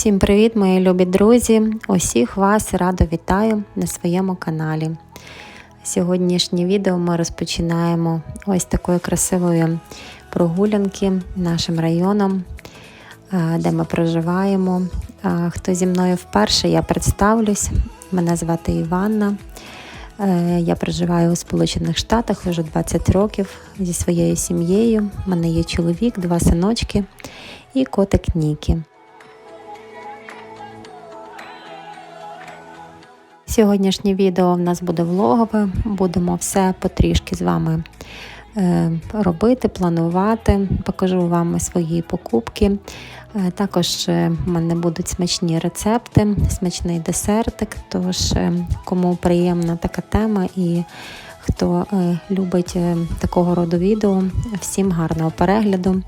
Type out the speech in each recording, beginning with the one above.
Всім привіт, мої любі друзі! Усіх вас радо вітаю на своєму каналі. Сьогоднішнє відео ми розпочинаємо ось такої красивої прогулянки нашим районом, е, де ми проживаємо. Е, Хто зі мною вперше, я представлюсь. Мене звати Іванна. Е, Я проживаю у Сполучених Штатах вже 20 років зі своєю сім'єю. У мене є чоловік, два синочки і котик Нікі. Сьогоднішнє відео в нас буде влогове. Будемо все потрішки з вами е, робити, планувати. Покажу вам свої покупки. Е, Також е, в мене будуть смачні рецепти, смачний десертик. Тож, кому приємна така тема і хто любить такого роду відео, всім гарного перегляду.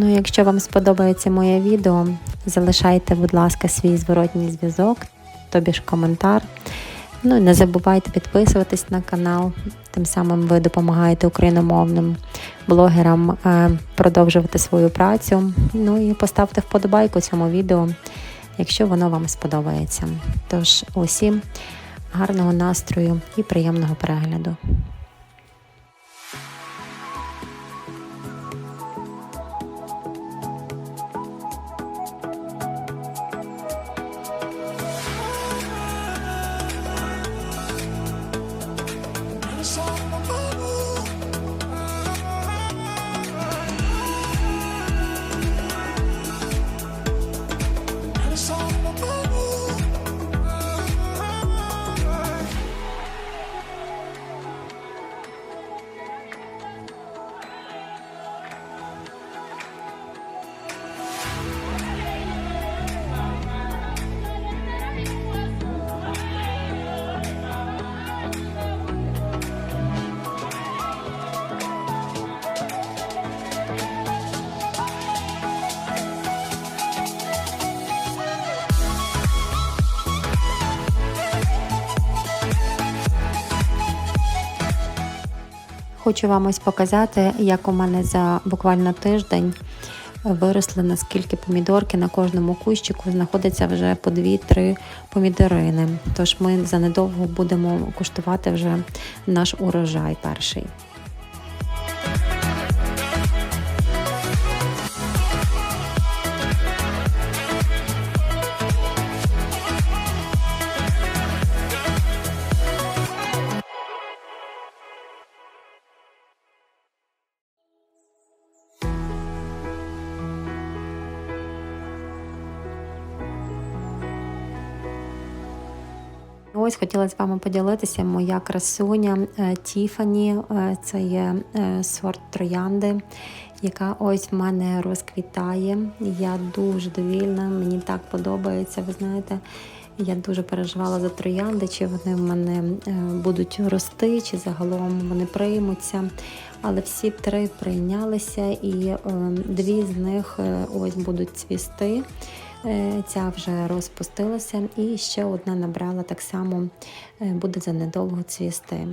Ну, якщо вам сподобається моє відео, залишайте, будь ласка, свій зворотній зв'язок, тобі ж коментар. Ну і не забувайте підписуватись на канал. Тим самим ви допомагаєте україномовним блогерам е, продовжувати свою працю. Ну і поставте вподобайку цьому відео, якщо воно вам сподобається. Тож, усім гарного настрою і приємного перегляду. Хочу вам ось показати, як у мене за буквально тиждень виросли наскільки помідорки на кожному кущику знаходиться вже по 2-3 помідорини. Тож ми занедовго будемо куштувати вже наш урожай перший. Ось хотіла з вами поділитися моя красуня е, Тіфані. Е, Це є е, сорт троянди, яка ось в мене розквітає. Я дуже довільна, мені так подобається. Ви знаєте, я дуже переживала за троянди, чи вони в мене будуть рости, чи загалом вони приймуться. Але всі три прийнялися, і дві з них ось будуть цвісти. Ця вже розпустилася, і ще одна набрала так само, буде занедовго цвісти.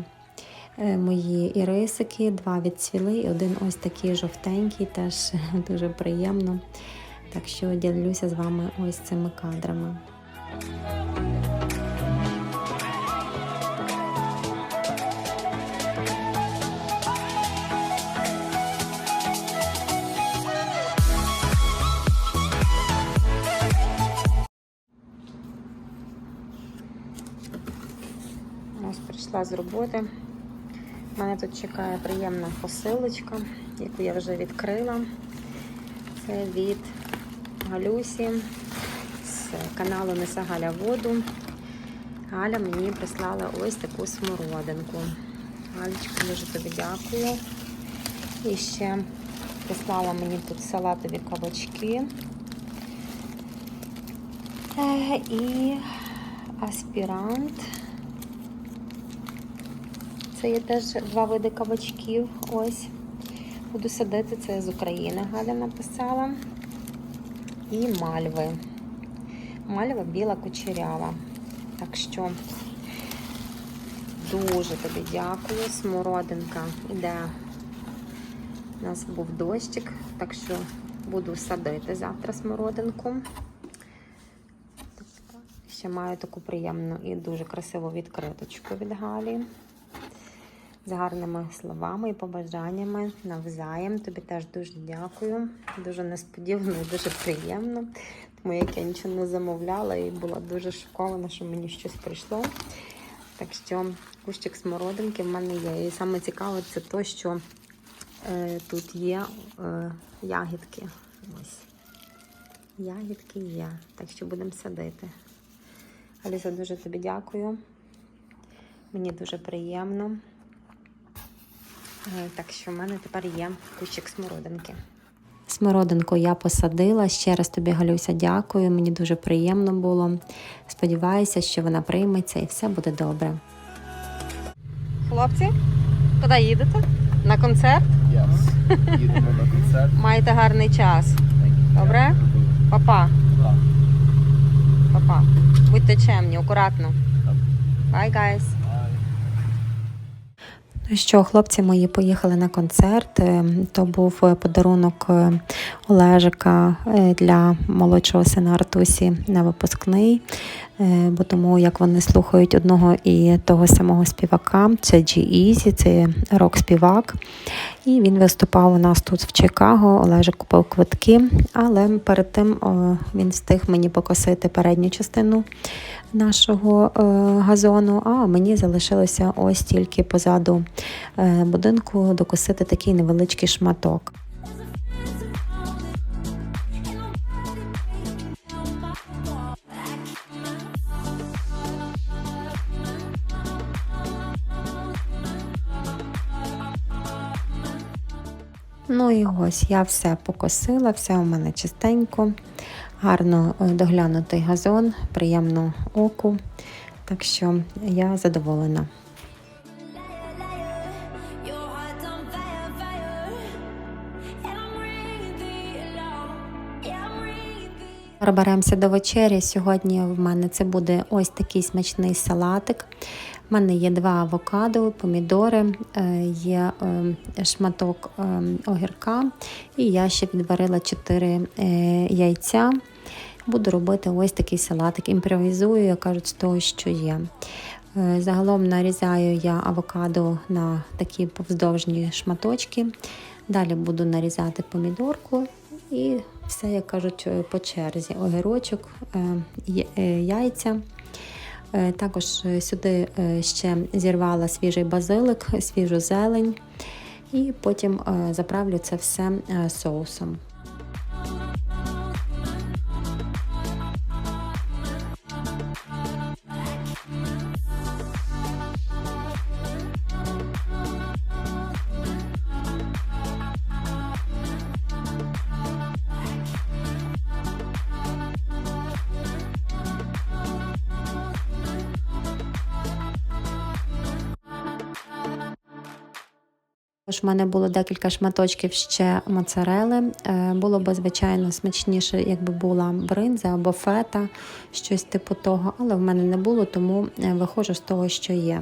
Мої ірисики, два відцвіли, і один ось такий жовтенький, теж дуже приємно. Так що ділюся з вами ось цими кадрами. Ось прийшла з роботи. Мене тут чекає приємна посилочка, яку я вже відкрила. Це від Галюсі з каналу Неса Галя Воду. Галя мені прислала ось таку смородинку. Галечка, дуже тобі дякую. І ще прислала мені тут салатові кабачки. Е, І аспірант. Це є теж два види кабачків. Ось. Буду садити, це з України Галя написала. І мальви. Мальва біла кучерява. Так що дуже тобі дякую. Смородинка йде У нас був дощик, так що буду садити завтра смородинку. Ще маю таку приємну і дуже красиву відкриточку від Галі. З гарними словами і побажаннями навзаєм. Тобі теж дуже дякую. Дуже несподівано і дуже приємно. Тому як я нічого не замовляла і була дуже шокована, що мені щось прийшло. Так що кущик смородинки в мене є. І саме цікаве це те, що е, тут є е, ягідки. Ось. Ягідки є. Так що будемо садити. Аліса, дуже тобі дякую. Мені дуже приємно. Е, Так що в мене тепер є кущик смородинки. Смородинку я посадила. Ще раз тобі, Галюся, дякую. Мені дуже приємно було. Сподіваюся, що вона прийметься і все буде добре. Хлопці, куди їдете? На концерт? Yes. Їдемо на концерт. Маєте гарний час. Добре? Папа, папа. Будьте чемні, акуратно. Bye, guys. Ну що, хлопці мої поїхали на концерт. Е, То був е, подарунок е, Олежика для молодшого сина Артусі на випускний. Е, Бо тому як вони слухають одного і того самого співака, це G-Eazy, це рок-співак. І він виступав у нас тут в Чикаго. Олежик купив квитки, але перед тим він встиг мені покосити передню частину нашого е, газону, а мені залишилося ось тільки позаду е, будинку докосити такий невеличкий шматок. Ну і ось я все покосила, все у мене чистенько, гарно е, доглянутий газон, приємно оку. Так що я задоволена. Проберемося до вечері. Сьогодні в мене це буде ось такий смачний салатик. У мене є два авокадо, помідори, е, є е, шматок е, огірка, і я ще відварила 4 яйця. Буду робити ось такий салатик. Імпровізую, як кажуть, з того, що є. Загалом нарізаю я авокадо на такі повздовжні шматочки. Далі буду нарізати помідорку і все, як кажуть, е, по черзі. Огірочок, е, е, яйця. Також сюди ще зірвала свіжий базилик, свіжу зелень. І потім заправлю це все соусом. В мене було декілька шматочків ще моцарели. Е, Було б, звичайно, смачніше, якби була бринза або фета, щось типу того, але в мене не було, тому е, виходжу з того, що є.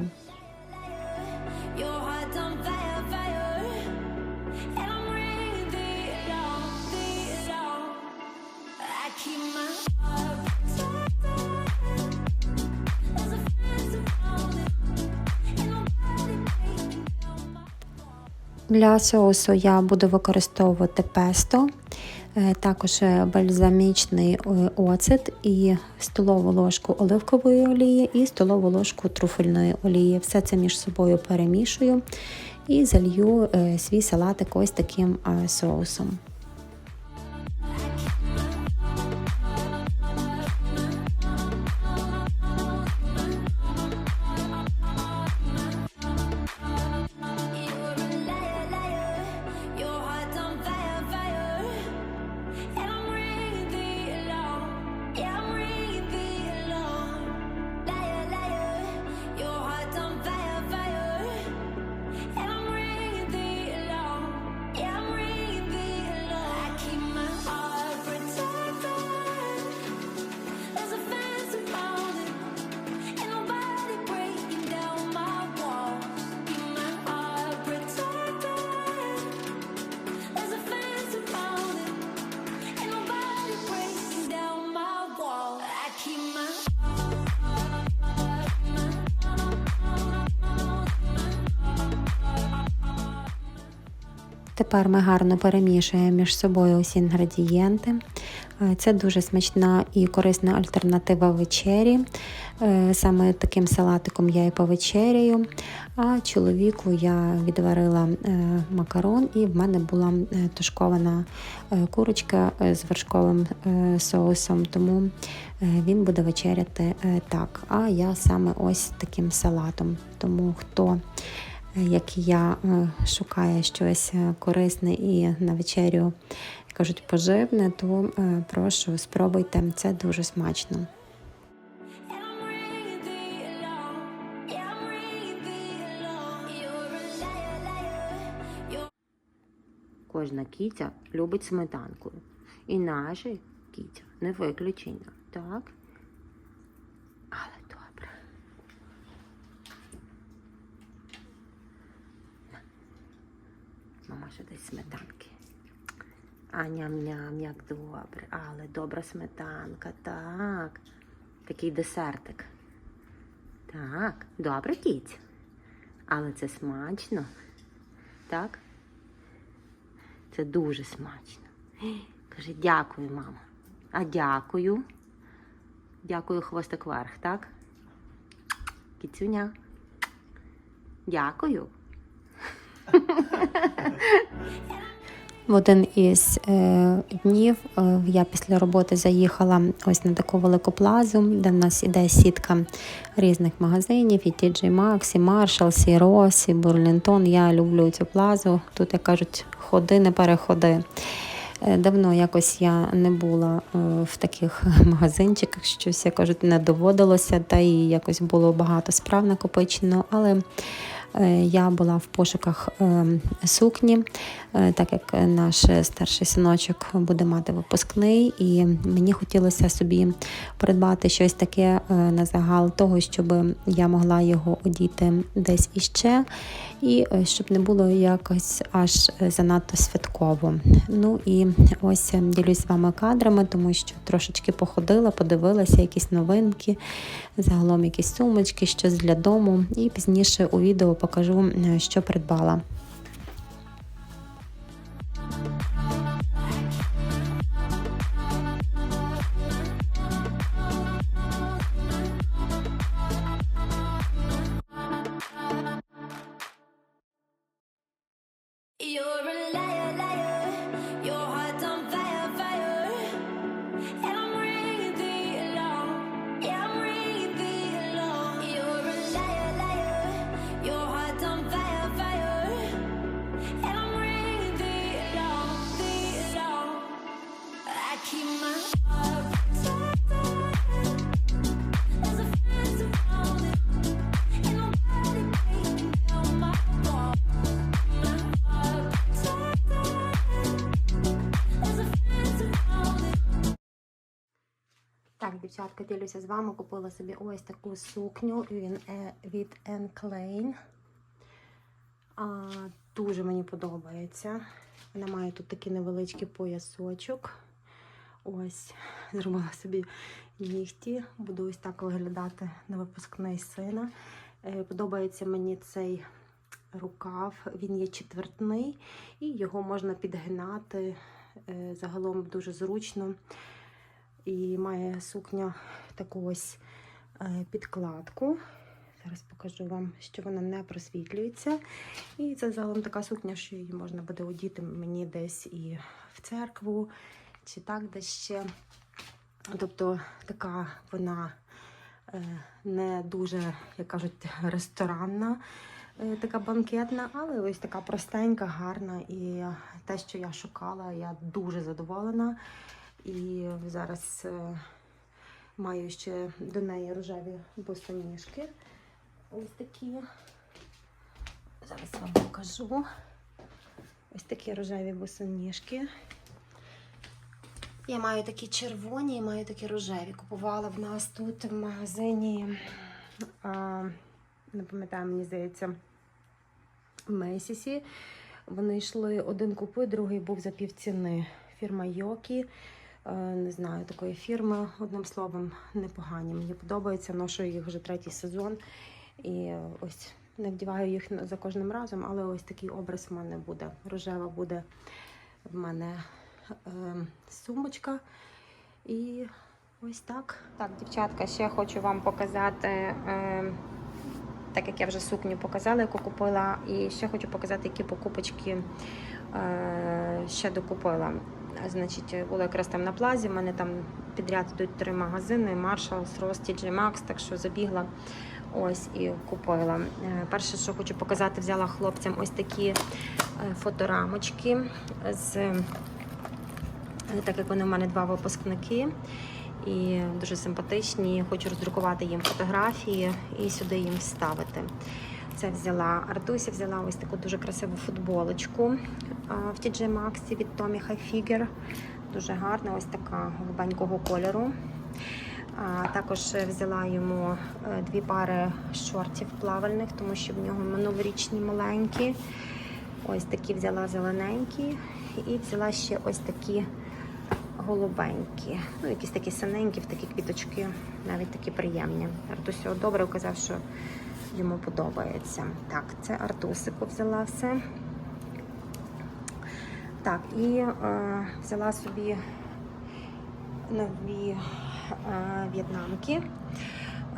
Для соусу я буду використовувати песто, е, також е, бальзамічний е, оцет і столову ложку оливкової олії і столову ложку труфельної олії. Все це між собою перемішую і залью свій салатик ось таким соусом. Тепер ми гарно перемішуємо між собою усі інгредієнти. Е, Це дуже смачна і корисна альтернатива вечері. Е, Саме таким салатиком я і повечеряю. А чоловіку я відварила е, макарон, і в мене була тушкована курочка з вершковим соусом, тому він буде вечеряти так. А я саме ось таким салатом. Тому хто як я е, шукає щось е, корисне і на вечерю кажуть поживне, то е, прошу спробуйте. Це дуже смачно. Кожна кітя любить сметанку. І наша кітя не виключення, так? Мама десь сметанки. А ням-ням, як добре. Але добра сметанка, так. Такий десертик. Так, добре, кіть. Але це смачно. Так? Це дуже смачно. Каже, дякую, мама. А дякую. Дякую, хвостик вверх, так? Кіцюня. Дякую. В один із е, днів е, я після роботи заїхала ось на таку велику плазу, де в нас іде сітка різних магазинів: і TJ Maxx, і Marshalls, і Ross, і Burlington. Я люблю цю плазу. Тут, як кажуть, ходи, не переходи. Е, Давно якось я не була е, в таких магазинчиках, щось, як кажуть, не доводилося, та і якось було багато справ накопичено, але я була в пошуках е, сукні, е, так як наш старший синочок буде мати випускний, і мені хотілося собі придбати щось таке е, на загал того, щоб я могла його одіти десь іще, і е, щоб не було якось аж е, занадто святково. Ну і ось е, ділюсь з вами кадрами, тому що трошечки походила, подивилася якісь новинки, загалом якісь сумочки, щось для дому, і пізніше у відео покажу, е, що придбала. You're дівчатка, ділюся з вами. Купила собі ось таку сукню е, від Anne Klein. А, дуже мені подобається. Вона має тут такий невеличкий поясочок. Ось, зробила собі нігті. Буду ось так виглядати на випускний сина. Е, Подобається мені цей рукав. Він є четвертний, і його можна підгинати. Е, Загалом дуже зручно. І має сукня таку ось е, підкладку. Зараз покажу вам, що вона не просвітлюється. І це загалом така сукня, що її можна буде одіти мені десь і в церкву, чи так десь ще. Тобто така вона е, не дуже, як кажуть, ресторанна, е, така банкетна, але ось така простенька, гарна. І те, що я шукала, я дуже задоволена. І зараз е, маю ще до неї рожеві босоніжки. Ось такі. Зараз вам покажу. Ось такі рожеві босоніжки. Я маю такі червоні і маю такі рожеві. Купувала в нас тут в магазині. А, не пам'ятаю, мені здається, в Мейсісі. Вони йшли один купи, другий був за півціни. Фірма Йокі. Е, Не знаю такої фірми, одним словом, непогані. Мені подобається, ношу їх вже третій сезон. І ось Не вдіваю їх за кожним разом, але ось такий образ в мене буде. Рожева буде в мене е, сумочка. І ось так. Так, дівчатка, ще хочу вам показати, е, так як я вже сукню показала, яку купила, і ще хочу показати, які покупочки е, ще докупила. Значить, була якраз там на плазі. в мене там підряд йдуть три магазини: Ross, TJ Maxx, так що забігла ось і купила. Е, Перше, що хочу показати, взяла хлопцям ось такі е, фоторамочки з е, так як вони в мене два випускники і дуже симпатичні. Хочу роздрукувати їм фотографії і сюди їм вставити. Це взяла Артуся, взяла ось таку дуже красиву футболочку в TJ Maxx від Tommy Hilfiger. Дуже гарна, ось така голубенького кольору. Також взяла йому е, дві пари шортів плавальних, тому що в нього минулорічні маленькі. Ось такі взяла зелененькі і взяла ще ось такі голубенькі. Ну, якісь такі синенькі, в такі квіточки, навіть такі приємні. Артусю добре казав, що йому подобається. Так, це Артусику взяла все. Так, і е, взяла собі нові е, в'єтнамки.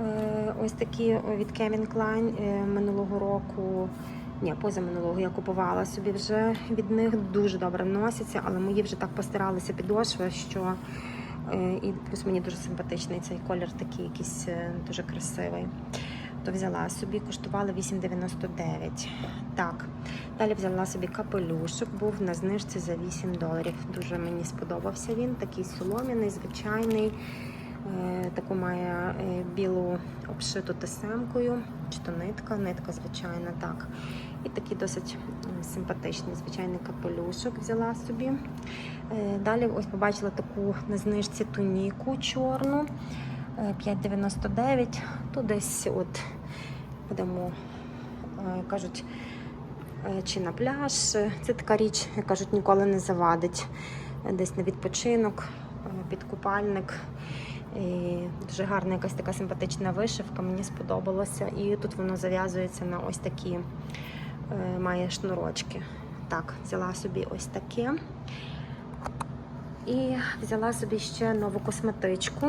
Е, ось такі від Kevin Klein е, минулого року. Ні, позаминулого я купувала собі вже від них дуже добре носяться, але мої вже так постиралися підошви, що е, і плюс мені дуже симпатичний цей колір, такий якийсь е, дуже красивий. То взяла собі, коштували 8,99. Так, далі взяла собі капелюшок, був на знижці за 8 доларів. Дуже мені сподобався він, такий солом'яний, звичайний. Е, Таку має білу обшиту тесемкою, чи то нитка, нитка звичайна, так. І такий досить симпатичний, звичайний капелюшок взяла собі. Е, Далі ось побачила таку на знижці туніку чорну. е, 5,99. Тут десь от будемо, е, кажуть, е, чи на пляж. Це така річ, як кажуть, ніколи не завадить. Е, Десь на відпочинок, е, під купальник. І дуже гарна якась така симпатична вишивка, мені сподобалося. І тут воно зав'язується на ось такі, е, має шнурочки. Так, взяла собі ось таке. І взяла собі ще нову косметичку.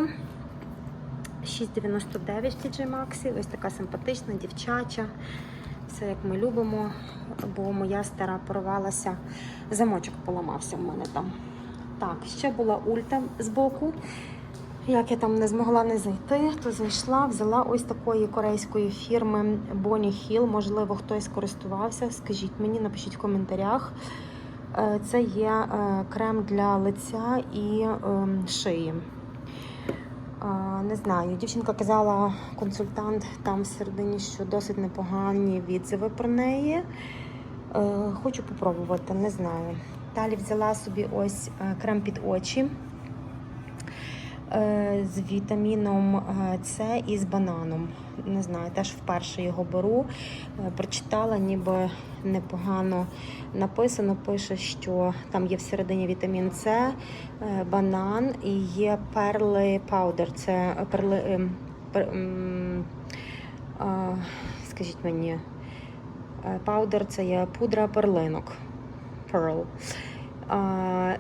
6,99 в TJ. Ось така симпатична, дівчача. Все як ми любимо, бо моя стара порвалася, замочок поламався в мене там. Так, ще була ульта з боку. Як я там не змогла не зайти, то зайшла, взяла ось такої корейської фірми Bonnie Hill. Можливо, хтось користувався. Скажіть мені, напишіть в коментарях. Е, Це є е, крем для лиця і ем, шиї. Не знаю, дівчинка казала, консультант там всередині, що досить непогані відзиви про неї. Е, Хочу попробувати, не знаю. Далі взяла собі ось е, крем під очі е, з вітаміном е, С і з бананом. Не знаю, теж вперше його беру. Е, Прочитала, ніби непогано написано. Пише, що там є всередині вітамін С, е, банан і є перли паудер. Це перли. пер- Скажіть мені, е, паудер це є пудра перлинок. Pearl.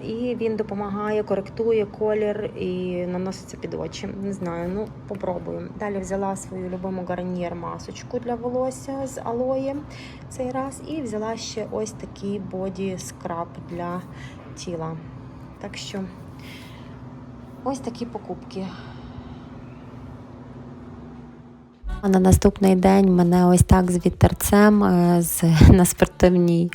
І він допомагає, коректує колір і наноситься під очі. Не знаю, ну попробую. Далі взяла свою любиму гарнір масочку для волосся з алої цей раз. І взяла ще ось такий боді скраб для тіла. Так що ось такі покупки. А на наступний день мене ось так з вітерцем е, з, на спортивній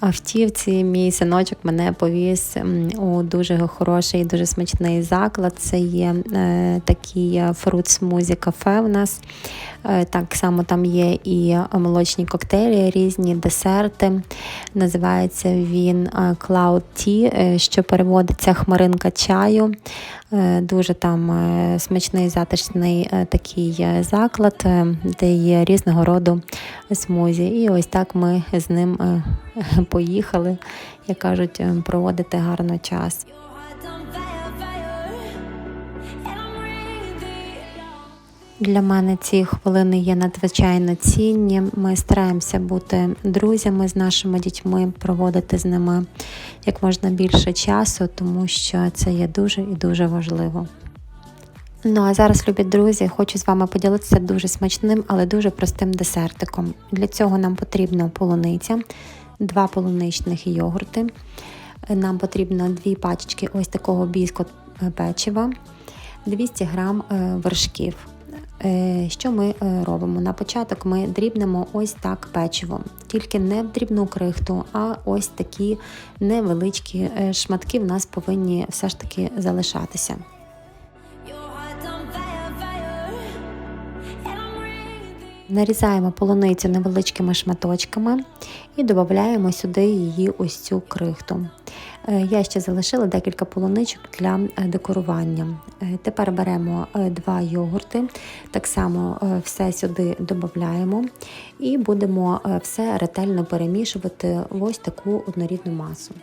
автівці. Мій синочок мене повіз у дуже хороший, дуже смачний заклад. Це є е, такий фрут смузі кафе у нас. Е, Так само там є і молочні коктейлі, різні десерти. Називається він е, Cloud Tea, е, що переводиться хмаринка чаю. Е, Дуже там е, смачний, затишний е, такий е, заклад, е, де є різного роду смузі. І ось так ми з ним е, поїхали, як кажуть, е, проводити гарно час. Для мене ці хвилини є надзвичайно цінні. Ми стараємося бути друзями з нашими дітьми, проводити з ними як можна більше часу, тому що це є дуже і дуже важливо. Ну а зараз, любі друзі, хочу з вами поділитися дуже смачним, але дуже простим десертиком. Для цього нам потрібна полуниця, два полуничних йогурти. Нам потрібно дві пачечки ось такого біскот печива, 200 грам е, вершків. Е, Що ми е, робимо? На початок ми дрібнемо ось так печиво, тільки не в дрібну крихту, а ось такі невеличкі е, шматки в нас повинні все ж таки залишатися. Нарізаємо полуницю невеличкими шматочками і додаємо сюди її ось цю крихту. Е, Я ще залишила декілька полуничок для е, декорування. Е, Тепер беремо два йогурти, так само все сюди додаємо і будемо все ретельно перемішувати в ось таку однорідну масу.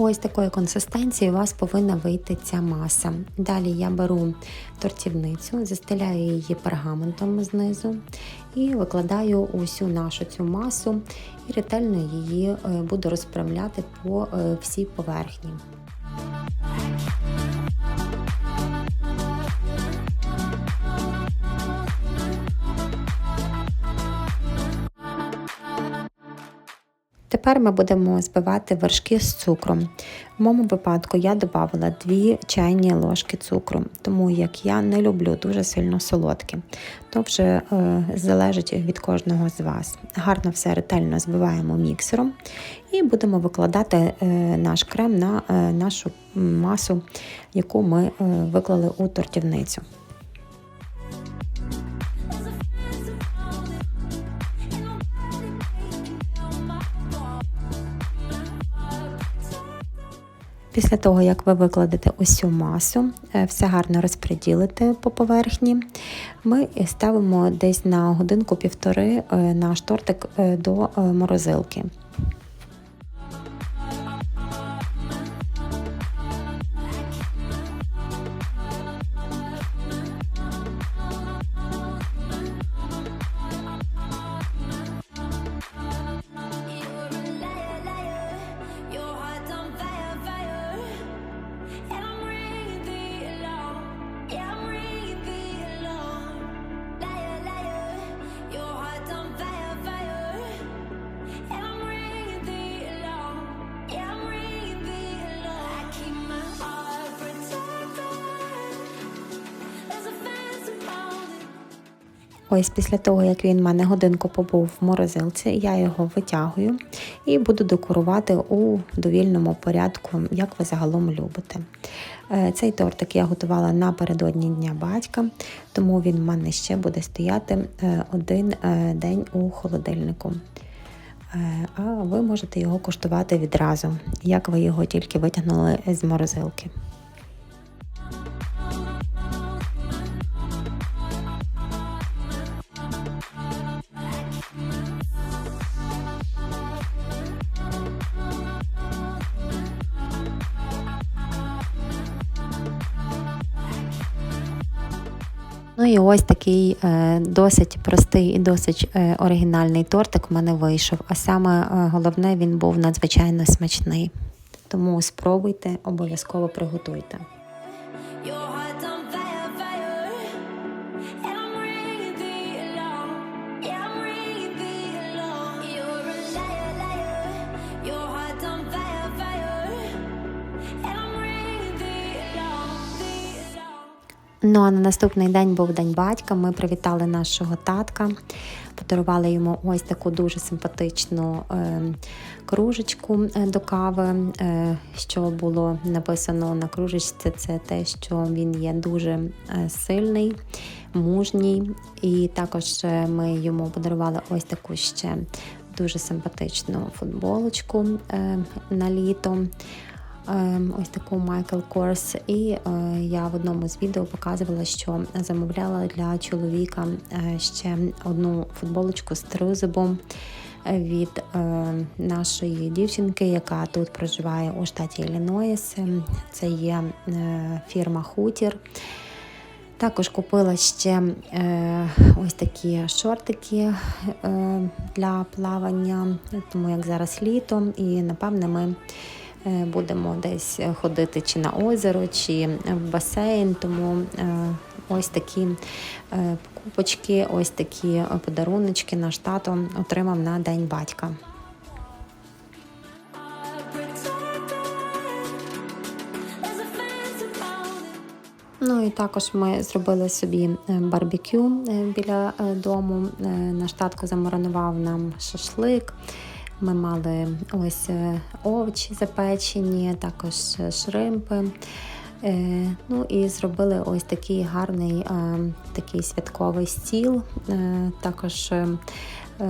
Ось такої консистенції у вас повинна вийти ця маса. Далі я беру тортівницю, застеляю її пергаментом знизу і викладаю усю нашу цю масу і ретельно її е, буду розправляти по е, всій поверхні. Тепер ми будемо збивати вершки з цукром. В моєму випадку я додавала 2 чайні ложки цукру, тому як я не люблю дуже сильно солодкі. То вже е, залежить від кожного з вас. Гарно все ретельно збиваємо міксером і будемо викладати е, наш крем на е, нашу масу, яку ми е, виклали у тортівницю. Після того, як ви викладете усю масу, е, все гарно розподілите по поверхні, ми ставимо десь на годинку-півтори е, наш тортик е, до морозилки. Ось після того, як він в мене годинку побув в морозилці, я його витягую і буду декорувати у довільному порядку, як ви загалом любите. Е, Цей тортик я готувала напередодні Дня батька, тому він в мене ще буде стояти е, один е, день у холодильнику. А ви можете його куштувати відразу, як ви його тільки витягнули з морозилки. Ну і ось такий е, досить простий і досить е, оригінальний тортик в мене вийшов. А саме е, головне, він був надзвичайно смачний. Тому спробуйте, обов'язково приготуйте. Ну а на наступний день був день батька. Ми привітали нашого татка, подарували йому ось таку дуже симпатичну е, кружечку е, до кави. Е, що було написано на кружечці, це те, що він є дуже е, сильний, мужній. І також ми йому подарували ось таку ще дуже симпатичну футболочку на літо. Е, Ось таку Michael Kors. І е, я в одному з відео показувала, що замовляла для чоловіка е, ще одну футболочку з тризубом від е, нашої дівчинки, яка тут проживає у штаті Іллінойс. Це є фірма Хутір. Також купила ще е, ось такі шортики е, для плавання, тому як зараз літо, і напевне ми будемо десь ходити чи на озеро, чи в басейн. Тому е, ось такі е, покупочки, ось такі подаруночки наш тато отримав на День батька. Ну і також ми зробили собі е, барбекю е, біля е, дому. Е, Наш татко замаринував нам шашлик. Ми мали ось е, овочі запечені, також е, шримпи. Е, Ну і зробили ось такий гарний такий святковий стіл. Також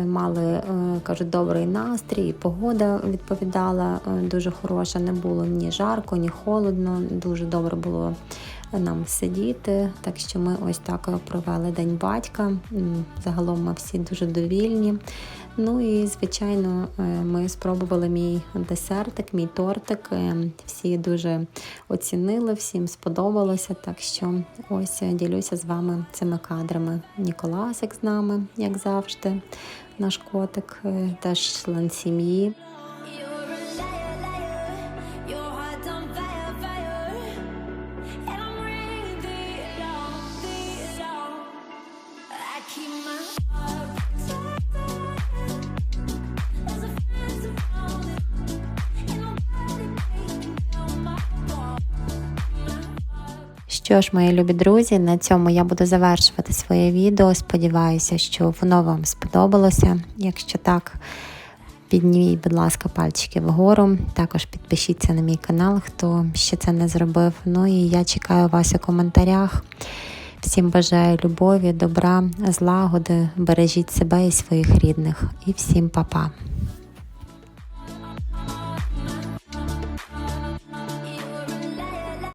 мали, кажуть, добрий настрій, погода відповідала дуже хороша, не було ні жарко, ні холодно. Дуже добре було нам сидіти. Так що ми ось так провели День батька. Загалом ми всі дуже довільні. Ну і звичайно, е, ми спробували мій десертик, мій тортик. Е, Всі дуже оцінили, всім сподобалося. Так що ось е, ділюся з вами цими кадрами. Ніколасик з нами, як завжди, наш котик, теж член сім'ї. Що ж, мої любі друзі, на цьому я буду завершувати своє відео. Сподіваюся, що воно вам сподобалося. Якщо так, підніміть, будь ласка, пальчики вгору. Також підпишіться на мій канал, хто ще це не зробив. Ну і я чекаю вас у коментарях. Всім бажаю любові, добра, злагоди, бережіть себе і своїх рідних. І всім па-па!